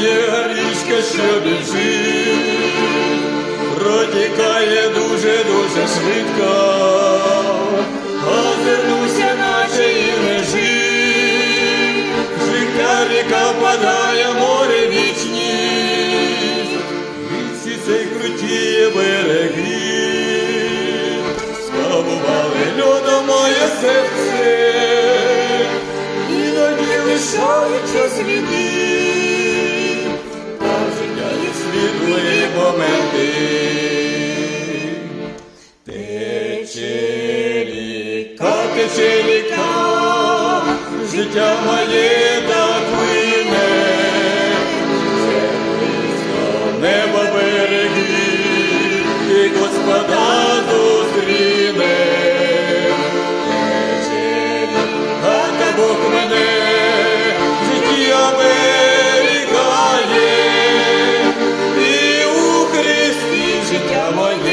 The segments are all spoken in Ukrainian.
моя річка, що біжить, протікає дуже-дуже швидко, озирнуся, наче і лежить, життя ріка падає, море вічність, віці цей крутіє береги, сковували льодом моє серце, іноді лишаються сліди, тече ріка, життя моє так плине, неба береги, і Господа зустріне. Ріка, та Бог мене в житті оберігає, і у Христі життя моє,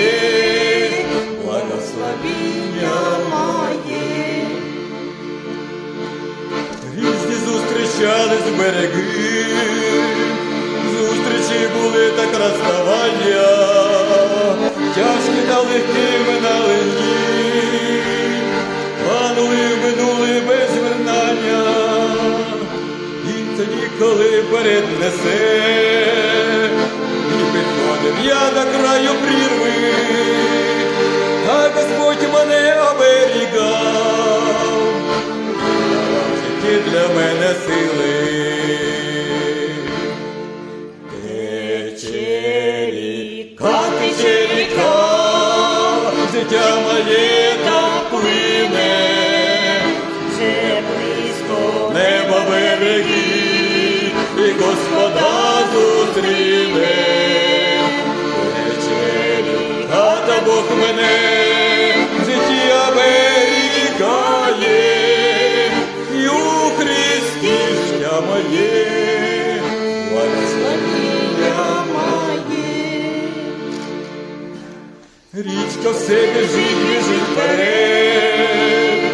зустрічались береги, зустрічі були так розставання, тяжкі та легкі минали дні, Планули минули без вернання, і тоді, коли перед несе, і підходив я до краю прірви, та Господь мене оберігав Тече ріка, життя моє так плине, Вже близько небо береги, і Господа зустріне. Та Бог мене в житті оберігає, і у Христі життя моє, Річка все біжить, біжить вперед,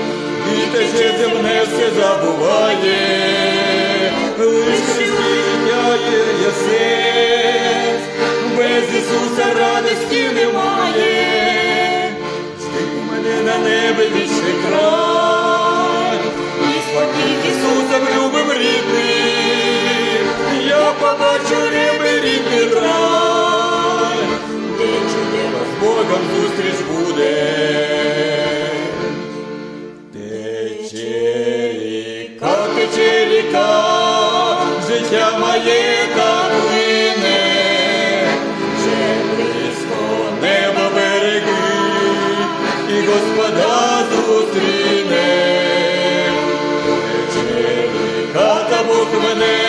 і тече земне все забуває, лише Христі життя без Ісуса радості немає. Жди мене на небе вічний край, Тече ріка, тече життя моє плине, вже близько небо береги, і Господа зустріне. Тече ріка, та Бог мене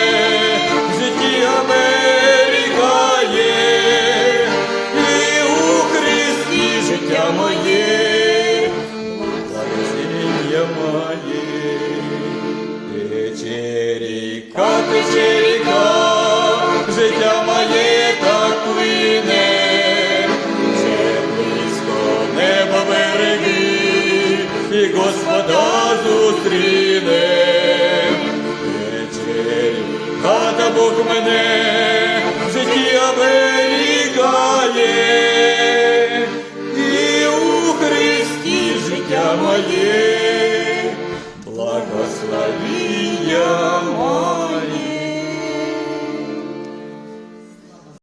тече життя моє так плине, вже неба береги, і Господа зустріне. Вечері, хата Бог мене